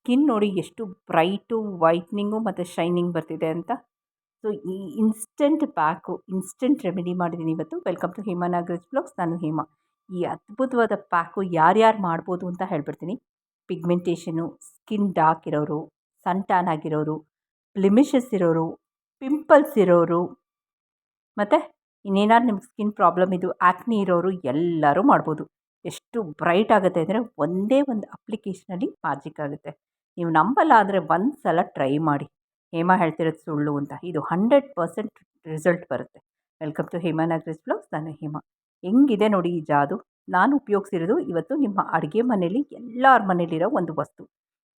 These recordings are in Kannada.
ಸ್ಕಿನ್ ನೋಡಿ ಎಷ್ಟು ಬ್ರೈಟು, ವೈಟ್ನಿಂಗು ಮತ್ತು ಶೈನಿಂಗ್ ಬರ್ತಿದೆ ಅಂತ. ಸೊ, ಈ ಇನ್ಸ್ಟೆಂಟ್ ಪ್ಯಾಕು, ಇನ್ಸ್ಟೆಂಟ್ ರೆಮಿಡಿ ಮಾಡಿದ್ದೀನಿ ಇವತ್ತು. Welcome to Hema Nagaraj blogs. ನಾನು ಹೇಮಾ. ಈ ಅದ್ಭುತವಾದ ಪ್ಯಾಕು ಯಾರ್ಯಾರು ಮಾಡ್ಬೋದು ಅಂತ ಹೇಳ್ಬಿಡ್ತೀನಿ. ಪಿಗ್ಮೆಂಟೇಷನು, ಸ್ಕಿನ್ ಡಾರ್ಕ್ ಇರೋರು ಸನ್ ಟ್ಯಾನ್ ಆಗಿರೋರು, ಬ್ಲಿಮಿಷಸ್ ಇರೋರು, ಪಿಂಪಲ್ಸ್ ಇರೋರು, ಮತ್ತು ಇನ್ನೇನಾದ್ರು ನಿಮ್ಗೆ ಸ್ಕಿನ್ ಪ್ರಾಬ್ಲಮ್ ಇದು ಆ್ಯಕ್ನಿ ಇರೋರು ಎಲ್ಲರೂ ಮಾಡ್ಬೋದು. ಎಷ್ಟು ಬ್ರೈಟ್ ಆಗುತ್ತೆ ಅಂದರೆ ಒಂದೇ ಒಂದು ಅಪ್ಲಿಕೇಶನಲ್ಲಿ ಮ್ಯಾಜಿಕ್ ಆಗುತ್ತೆ. ನೀವು ನಂಬಲ್ಲ ಅಂದರೆ ಒಂದು ಸಲ ಟ್ರೈ ಮಾಡಿ. ಹೇಮಾ ಹೇಳ್ತಿರೋದು ಸುಳ್ಳು ಅಂತ. ಇದು ಹಂಡ್ರೆಡ್ ಪರ್ಸೆಂಟ್ ರಿಸಲ್ಟ್ ಬರುತ್ತೆ. Welcome to Hema Nagaraj blogs. ನಾನು ಹೇಮಾ. ಹೆಂಗಿದೆ ನೋಡಿ ಈ ಜಾದು? ನಾನು ಉಪಯೋಗಿಸಿರೋದು ಇವತ್ತು ನಿಮ್ಮ ಅಡುಗೆ ಮನೇಲಿ, ಎಲ್ಲರ ಮನೇಲಿರೋ ಒಂದು ವಸ್ತು.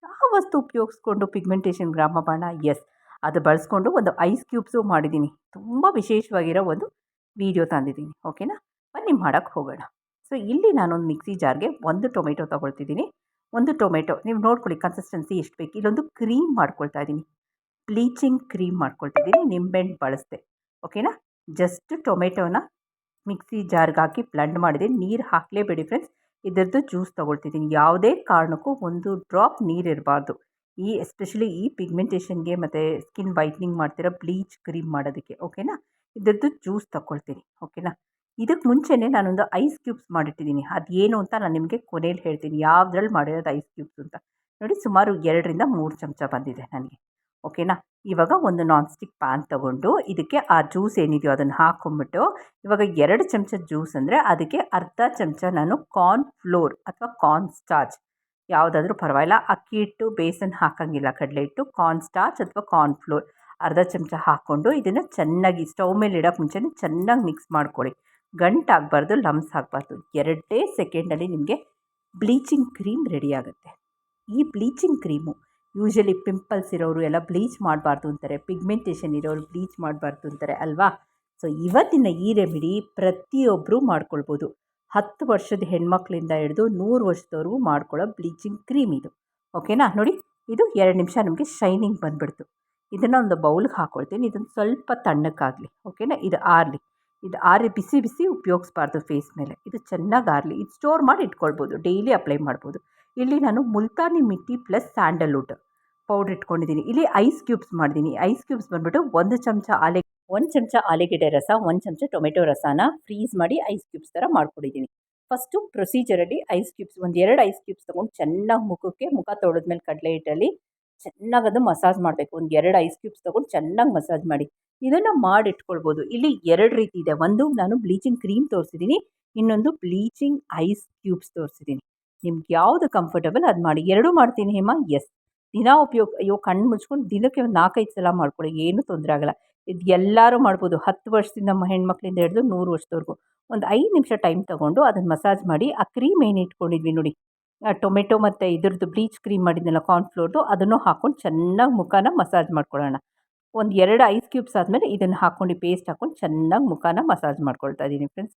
ಆ ವಸ್ತು ಉಪಯೋಗಿಸ್ಕೊಂಡು ಪಿಗ್ಮೆಂಟೇಷನ್ ಗ್ರಾಮ ಬಾಣ? ಎಸ್. ಅದು ಬಳಸ್ಕೊಂಡು ಒಂದು ಐಸ್ ಕ್ಯೂಬ್ಸು ಮಾಡಿದ್ದೀನಿ. ತುಂಬ ವಿಶೇಷವಾಗಿರೋ ಒಂದು ವಿಡಿಯೋ ತಂದಿದ್ದೀನಿ. ಓಕೆನಾ? ಬನ್ನಿ ಮಾಡೋಕ್ಕೆ ಹೋಗೋಣ. ಸೊ ಇಲ್ಲಿ ನಾನೊಂದು ಮಿಕ್ಸಿ ಜಾರ್ಗೆ ಒಂದು ಟೊಮೆಟೊ ತೊಗೊಳ್ತಿದ್ದೀನಿ. ಒಂದು ಟೊಮೆಟೊ ನೀವು ನೋಡ್ಕೊಳ್ಳಿ ಕನ್ಸಿಸ್ಟೆನ್ಸಿ ಎಷ್ಟು ಬೇಕು. ಇಲ್ಲೊಂದು ಕ್ರೀಮ್ ಮಾಡ್ಕೊಳ್ತಾ ಇದ್ದೀನಿ. ಬ್ಲೀಚಿಂಗ್ ಕ್ರೀಮ್ ಮಾಡ್ಕೊಳ್ತಿದ್ದೀನಿ. ನಿಂಬೆಹಣ್ಣು ಬಳಸ್ದೆ. ಓಕೆನಾ ಜಸ್ಟ್ ಟೊಮೆಟೊನ ಮಿಕ್ಸಿ ಜಾರ್ಗೆ ಹಾಕಿ ಬ್ಲೆಂಡ್ ಮಾಡಿದೆ ನೀರು ಹಾಕಲೇಬೇಡಿ ಫ್ರೆಂಡ್ಸ್ ಇದರದ್ದು ಜ್ಯೂಸ್ ತೊಗೊಳ್ತಿದ್ದೀನಿ. ಯಾವುದೇ ಕಾರಣಕ್ಕೂ ಒಂದು ಡ್ರಾಪ್ ನೀರು ಇರಬಾರ್ದು. ಈ ಎಸ್ಪೆಷಲಿ ಈ ಪಿಗ್ಮೆಂಟೇಷನ್ಗೆ ಮತ್ತು ಸ್ಕಿನ್ ವೈಟ್ನಿಂಗ್ ಮಾಡ್ತಿರೋ ಬ್ಲೀಚ್ ಕ್ರೀಮ್ ಮಾಡೋದಕ್ಕೆ. ಓಕೆನಾ ಇದರದ್ದು ಜ್ಯೂಸ್ ತಗೊಳ್ತೀನಿ. ಓಕೆನಾ ಇದಕ್ಕೆ ಮುಂಚೆನೇ ನಾನೊಂದು ಐಸ್ ಕ್ಯೂಬ್ಸ್ ಮಾಡಿಟ್ಟಿದ್ದೀನಿ. ಅದು ಏನು ಅಂತ ನಾನು ನಿಮಗೆ ಕೊನೆಯಲ್ಲಿ ಹೇಳ್ತೀನಿ. ಯಾವುದ್ರಲ್ಲಿ ಮಾಡಿರೋದು ಐಸ್ ಕ್ಯೂಬ್ಸ್ ಅಂತ. ನೋಡಿ, ಸುಮಾರು ಎರಡರಿಂದ ಮೂರು ಚಮಚ ಬಂದಿದೆ ನನಗೆ. ಓಕೆನಾ? ಇವಾಗ ಒಂದು ನಾನ್ ಸ್ಟಿಕ್ ಪ್ಯಾನ್ ತೊಗೊಂಡು ಇದಕ್ಕೆ ಆ ಜ್ಯೂಸ್ ಏನಿದೆಯೋ ಅದನ್ನು ಹಾಕ್ಕೊಂಬಿಟ್ಟು ಇವಾಗ ಎರಡು ಚಮಚ ಜ್ಯೂಸ್ ಅಂದರೆ ಅದಕ್ಕೆ ಅರ್ಧ ಚಮಚ ನಾನು ಕಾರ್ನ್ ಫ್ಲೋರ್ ಅಥವಾ ಕಾರ್ನ್ ಸ್ಟಾರ್ಚ್ ಯಾವುದಾದ್ರೂ ಪರವಾಗಿಲ್ಲ. ಅಕ್ಕಿ ಹಿಟ್ಟು, ಬೇಸನ್ ಹಾಕೋಂಗಿಲ್ಲ. ಕಡಲೆ ಹಿಟ್ಟು ಕಾರ್ನ್ ಸ್ಟಾರ್ಚ್ ಅಥವಾ ಕಾರ್ನ್ ಫ್ಲೋರ್ ಅರ್ಧ ಚಮಚ ಹಾಕ್ಕೊಂಡು ಇದನ್ನು ಚೆನ್ನಾಗಿ ಸ್ಟವ್ ಮೇಲೆ ಇಡೋಕ್ಕೆ ಮುಂಚೆನೇ ಚೆನ್ನಾಗಿ ಮಿಕ್ಸ್ ಮಾಡ್ಕೊಳ್ಳಿ. ಗಂಟಾಗಬಾರ್ದು ಲಮ್ಸ್ ಆಗಬಾರ್ದು ಎರಡೇ ಸೆಕೆಂಡಲ್ಲಿ ನಿಮಗೆ ಬ್ಲೀಚಿಂಗ್ ಕ್ರೀಮ್ ರೆಡಿ ಆಗುತ್ತೆ ಈ ಬ್ಲೀಚಿಂಗ್ ಕ್ರೀಮು, ಯೂಶಲಿ ಪಿಂಪಲ್ಸ್ ಇರೋರು ಎಲ್ಲ ಬ್ಲೀಚ್ ಮಾಡಬಾರ್ದು ಅಂತಾರೆ, ಪಿಗ್ಮೆಂಟೇಷನ್ ಇರೋರು ಬ್ಲೀಚ್ ಮಾಡಬಾರ್ದು ಅಂತಾರೆ ಅಲ್ವಾ? ಸೊ, ಇವತ್ತಿನ ಈ ರೆಮಿಡಿ ಪ್ರತಿಯೊಬ್ಬರೂ ಮಾಡ್ಕೊಳ್ಬೋದು. ಹತ್ತು ವರ್ಷದ ಹೆಣ್ಮಕ್ಳಿಂದ ಹಿಡಿದು ನೂರು ವರ್ಷದವರೆಗೂ ಮಾಡ್ಕೊಳ್ಳೋ ಬ್ಲೀಚಿಂಗ್ ಕ್ರೀಮ್ ಇದು. ಓಕೆನಾ? ನೋಡಿ, ಇದು ಎರಡು ನಿಮಿಷ ನಮಗೆ ಶೈನಿಂಗ್ ಬಂದ್ಬಿಡ್ತು. ಇದನ್ನು ಒಂದು ಬೌಲ್ಗೆ ಹಾಕ್ಕೊಳ್ತೀನಿ ಇದನ್ನು ಸ್ವಲ್ಪ ತಣ್ಣಕ್ಕಾಗಲಿ. ಓಕೆನಾ? ಇದು ಆರಲಿ. ಇದು ಆರಿ ಬಿಸಿ ಬಿಸಿ ಉಪಯೋಗಿಸ್ಬಾರ್ದು ಫೇಸ್ ಮೇಲೆ. ಇದು ಚೆನ್ನಾಗಿ ಆರಲಿ. ಇದು ಸ್ಟೋರ್ ಮಾಡಿ ಇಟ್ಕೊಳ್ಬೋದು. ಡೈಲಿ ಅಪ್ಲೈ ಮಾಡ್ಬೋದು. ಇಲ್ಲಿ ನಾನು multani mitti plus sandalwood powder ಇಟ್ಕೊಂಡಿದ್ದೀನಿ. ಇಲ್ಲಿ ಐಸ್ ಕ್ಯೂಬ್ಸ್ ಮಾಡಿದ್ದೀನಿ. ಐಸ್ ಕ್ಯೂಬ್ಸ್ ಬಂದ್ಬಿಟ್ಟು ಒಂದು ಚಮಚ ಆಲೆ ಒಂದು ಚಮಚ ಆಲೂಗೆಡ್ಡೆ ರಸ, ಒಂದು ಚಮಚ ಟೊಮೆಟೊ ರಸನ ಫ್ರೀಸ್ ಮಾಡಿ ಐಸ್ ಕ್ಯೂಬ್ಸ್ ಥರ ಮಾಡ್ಕೊಂಡಿದ್ದೀನಿ. ಫಸ್ಟು ಪ್ರೊಸೀಜರಲ್ಲಿ ಐಸ್ ಕ್ಯೂಬ್ಸ್ ಒಂದು ಎರಡು ಐಸ್ ಕ್ಯೂಬ್ಸ್ ತೊಗೊಂಡು ಚೆನ್ನಾಗಿ ಮುಖಕ್ಕೆ ಮುಖ ತೊಳೆದ್ಮೇಲೆ ಕಡಲೆ ಹಿಟ್ಟಲ್ಲಿ ಚೆನ್ನಾಗಿ ಅದು ಮಸಾಜ್ ಮಾಡಬೇಕು. ಒಂದು ಎರಡು ಐಸ್ ಕ್ಯೂಬ್ಸ್ ತೊಗೊಂಡು ಚೆನ್ನಾಗಿ ಮಸಾಜ್ ಮಾಡಿ. ಇದನ್ನು ಮಾಡಿಟ್ಕೊಳ್ಬೋದು. ಇಲ್ಲಿ ಎರಡು ರೀತಿ ಇದೆ. ಒಂದು ನಾನು ಬ್ಲೀಚಿಂಗ್ ಕ್ರೀಮ್ ತೋರಿಸಿದ್ದೀನಿ ಇನ್ನೊಂದು ಬ್ಲೀಚಿಂಗ್ ಐಸ್ ಕ್ಯೂಬ್ಸ್ ತೋರಿಸಿದ್ದೀನಿ ನಿಮ್ಗೆ ಯಾವುದು ಕಂಫರ್ಟಬಲ್ ಅದು ಮಾಡಿ. ಎರಡೂ ಮಾಡ್ತೀನಿ ಹೇಮಾ. ಎಸ್ ದಿನ ಉಪಯೋಗ, ಅಯ್ಯೋ, ಕಣ್ಣು ಮುಚ್ಕೊಂಡು ದಿನಕ್ಕೆ ಒಂದು ನಾಲ್ಕೈದು ಸಲ ಮಾಡ್ಕೊಳ್ಳಿ ಏನೂ ತೊಂದರೆ ಆಗಲ್ಲ. ಇದು ಎಲ್ಲರೂ ಮಾಡ್ಬೋದು. ಹತ್ತು ವರ್ಷದಿಂದ ಹೆಣ್ಮಕ್ಳಿಂದ ಹಿಡಿದು ನೂರು ವರ್ಷದವರೆಗೂ. ಒಂದು ಐದು ನಿಮಿಷ ಟೈಮ್ ತೊಗೊಂಡು ಅದನ್ನು ಮಸಾಜ್ ಮಾಡಿ, ಆ ಕ್ರೀಮ್ ಏನು ಇಟ್ಕೊಂಡಿದ್ವಿ ನೋಡಿ. ಟೊಮೆಟೊ ಮತ್ತು ಇದ್ರದ್ದು ಬ್ಲೀಚ್ ಕ್ರೀಮ್ ಮಾಡಿದ್ನಲ್ಲ ಕಾರ್ನ್ಫ್ಲೋರ್ದು ಅದನ್ನು ಹಾಕ್ಕೊಂಡು ಚೆನ್ನಾಗಿ ಮುಖನ ಮಸಾಜ್ ಮಾಡ್ಕೊಳ್ಳೋಣ. ಒಂದು ಎರಡು ಐಸ್ ಕ್ಯೂಬ್ಸ್ ಆದಮೇಲೆ ಇದನ್ನು ಹಾಕ್ಕೊಂಡು ಪೇಸ್ಟ್ ಹಾಕ್ಕೊಂಡು ಚೆನ್ನಾಗಿ ಮುಖನ ಮಸಾಜ್ ಮಾಡ್ಕೊಳ್ತಾ ಇದ್ದೀನಿ ಫ್ರೆಂಡ್ಸ್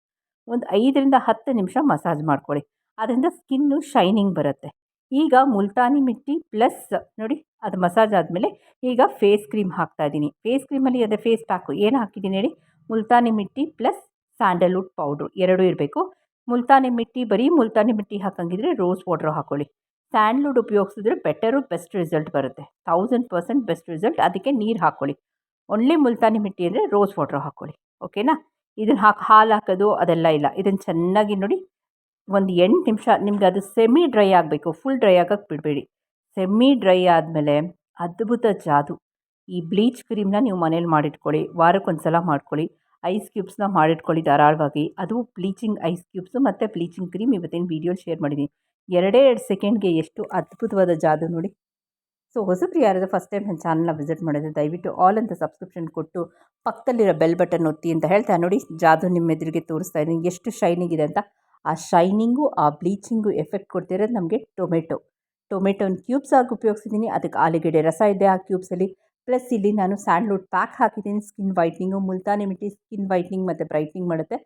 ಒಂದು ಐದರಿಂದ ಹತ್ತು ನಿಮಿಷ ಮಸಾಜ್ ಮಾಡ್ಕೊಳ್ಳಿ. ಅದರಿಂದ ಸ್ಕಿನ್ನು ಶೈನಿಂಗ್ ಬರುತ್ತೆ. ಈಗ ಮುಲ್ತಾನಿ ಮಿಟ್ಟಿ ಪ್ಲಸ್ ನೋಡಿ ಅದು ಮಸಾಜ್ ಆದಮೇಲೆ ಈಗ ಫೇಸ್ ಕ್ರೀಮ್ ಹಾಕ್ತಾ ಇದ್ದೀನಿ ಫೇಸ್ ಕ್ರೀಮಲ್ಲಿ ಅದೇ ಫೇಸ್ ಪ್ಯಾಕು ಏನು ಹಾಕಿದ್ದೀನಿ ಹೇಳಿ? Multani mitti plus sandalwood powder ಎರಡೂ ಇರಬೇಕು. ಮುಲ್ತಾನಿ ಮಿಟ್ಟಿ, ಬರೀ ಮುಲ್ತಾನಿ ಮಿಟ್ಟಿ ಹಾಕಂಗಿದ್ರೆ ರೋಸ್ ವಾಟರ್ ಹಾಕ್ಕೊಳ್ಳಿ ಸ್ಯಾಂಡ್ಲುಡ್ ಉಪಯೋಗಿಸಿದ್ರೆ ಬೆಟರು ಬೆಸ್ಟ್ ರಿಸಲ್ಟ್ ಬರುತ್ತೆ. Thousand percent best result. ಅದಕ್ಕೆ ನೀರು ಹಾಕ್ಕೊಳ್ಳಿ ಒನ್ಲಿ ಮುಲ್ತಾನಿ ಮಿಟ್ಟಿ ಅಂದರೆ ರೋಸ್ ವಾಟರ್ ಹಾಕ್ಕೊಳ್ಳಿ ಓಕೆನಾ? ಇದನ್ನು ಹಾಕಿ, ಹಾಲು ಹಾಕೋದು ಅದೆಲ್ಲ ಇಲ್ಲ. ಇದನ್ನು ಚೆನ್ನಾಗಿ ನೋಡಿ. ಒಂದು ಎಂಟು ನಿಮಿಷ, ನಿಮ್ಗೆ ಅದು ಸೆಮಿ ಡ್ರೈ ಆಗಬೇಕು. ಫುಲ್ ಡ್ರೈ ಆಗೋಕ್ಕೆ ಬಿಡಬೇಡಿ. ಸೆಮಿ ಡ್ರೈ ಆದಮೇಲೆ ಅದ್ಭುತ ಜಾದು. ಈ ಬ್ಲೀಚ್ ಕ್ರೀಮ್ನ ನೀವು ಮನೇಲಿ ಮಾಡಿಟ್ಕೊಳ್ಳಿ. ವಾರಕ್ಕೊಂದು ಸಲ ಮಾಡ್ಕೊಳ್ಳಿ. ಐಸ್ ಕ್ಯೂಬ್ಸ್ನ ಮಾಡಿಟ್ಕೊಳ್ಳಿ ಧಾರಾಳವಾಗಿ. ಅದು ಬ್ಲೀಚಿಂಗ್ ಐಸ್ ಕ್ಯೂಬ್ಸು ಮತ್ತು ಬ್ಲೀಚಿಂಗ್ ಕ್ರೀಮ್ ಇವತ್ತಿನ ವೀಡಿಯೋ ಶೇರ್ ಮಾಡಿದ್ದೀನಿ ಎರಡೇ ಎರಡು ಸೆಕೆಂಡ್ಗೆ ಎಷ್ಟು ಅದ್ಭುತವಾದ ಜಾದು ನೋಡಿ. ಸೊ ಹೊಸಬ್ರು ಯಾರಾದರೂ ಫಸ್ಟ್ ಟೈಮ್ ನನ್ನ ಚಾನಲ್ನ ವಿಸಿಟ್ ಮಾಡಿದ್ರೆ ದಯವಿಟ್ಟು ಆಲ್ ಅಂತ ಸಬ್ಸ್ಕ್ರಿಪ್ಷನ್ ಕೊಟ್ಟು ಪಕ್ಕದಲ್ಲಿರೋ ಬೆಲ್ ಬಟನ್ ಒತ್ತಿ ಅಂತ ಹೇಳ್ತಾ ನೋಡಿ. ಜಾದು ನಿಮ್ಮ ಎದುರಿಗೆ ತೋರಿಸ್ತಾ ಇದ್ದೀನಿ. ಎಷ್ಟು ಶೈನಿಂಗ್ ಇದೆ ಅಂತ. ಆ ಶೈನಿಂಗು ಆ ಬ್ಲೀಚಿಂಗು ಎಫೆಕ್ಟ್ ಕೊಡ್ತಿರೋದು ನಮಗೆ ಟೊಮೆಟೊ ಟೊಮೆಟೊನ ಕ್ಯೂಬ್ಸ್ ಆಗಿ ಉಪಯೋಗಿಸಿದ್ದೀನಿ. ಅದಕ್ಕೆ ಆಲೂಗೆಡ್ಡೆ ರಸ ಇದೆ ಆ ಕ್ಯೂಬ್ಸಲ್ಲಿ ಪ್ಲಸ್ ಇಲ್ಲಿ ನಾನು ಸ್ಯಾಂಡ್ಲ್ವುಡ್ ಪ್ಯಾಕ್ ಹಾಕಿದ್ದೀನಿ. Skin whitening multani mitti skin whitening ಮತ್ತು ಬ್ರೈಟ್ನಿಂಗ್ ಮಾಡುತ್ತೆ.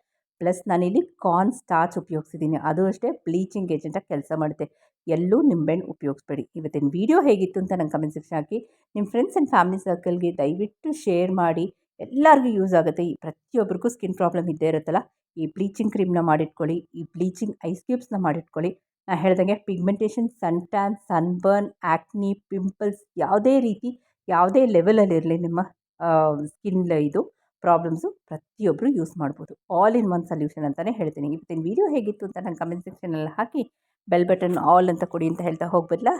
ಪ್ಲಸ್ ನಾನಿಲ್ಲಿ ಕಾರ್ನ್ ಸ್ಟಾರ್ಚ್ ಉಪಯೋಗಿಸಿದ್ದೀನಿ. ಅದು ಅಷ್ಟೇ ಬ್ಲೀಚಿಂಗ್ ಏಜೆಂಟಾಗಿ ಕೆಲಸ ಮಾಡುತ್ತೆ. ಎಲ್ಲೂ ನಿಂಬೆಹಣ್ಣು ಉಪಯೋಗಿಸ್ಬೇಡಿ. ಇವತ್ತಿನ ವೀಡಿಯೋ ಹೇಗಿತ್ತು ಅಂತ ನಂಗೆ ಕಮೆಂಟ್ ಸೆಕ್ಷನ್ ಹಾಕಿ. ನಿಮ್ಮ ಫ್ರೆಂಡ್ಸ್ ಆ್ಯಂಡ್ ಫ್ಯಾಮಿಲಿ ಸರ್ಕಲ್ಗೆ ದಯವಿಟ್ಟು ಶೇರ್ ಮಾಡಿ. ಎಲ್ಲರಿಗೂ ಯೂಸ್ ಆಗುತ್ತೆ. ಈ ಪ್ರತಿಯೊಬ್ಬರಿಗೂ ಸ್ಕಿನ್ ಪ್ರಾಬ್ಲಮ್ ಇದ್ದೇ ಇರುತ್ತಲ್ಲ, ಈ ಬ್ಲೀಚಿಂಗ್ ಕ್ರೀಮ್ನ ಮಾಡಿಟ್ಕೊಳ್ಳಿ, ಈ ಬ್ಲೀಚಿಂಗ್ ಐಸ್ ಕ್ಯೂಬ್ಸ್ನ ಮಾಡಿಟ್ಕೊಳ್ಳಿ. ನಾನು ಹೇಳ್ದಂಗೆ pigmentation sun tan sunburn acne pimples ಯಾವುದೇ ರೀತಿ ಯಾವುದೇ ಲೆವೆಲಲ್ಲಿರಲಿ ನಿಮ್ಮ ಸ್ಕಿನ್ ಇದು ಪ್ರಾಬ್ಲಮ್ಸು ಪ್ರತಿಯೊಬ್ಬರು ಯೂಸ್ ಮಾಡ್ಬೋದು. ಆಲ್ ಇನ್ ಒನ್ ಸೊಲ್ಯೂಷನ್ ಅಂತಲೇ ಹೇಳ್ತೀನಿ. ಇವತ್ತಿನ ವೀಡಿಯೋ ಹೇಗಿತ್ತು ಅಂತ ನಂಗೆ ಕಮೆಂಟ್ ಸೆಕ್ಷನಲ್ಲಿ ಹಾಕಿ ಬೆಲ್ ಬಟನ್ ಆಲ್ ಅಂತ ಕೊಡಿ ಅಂತ ಹೇಳ್ತಾ ಹೋಗ್ಬರಲಾ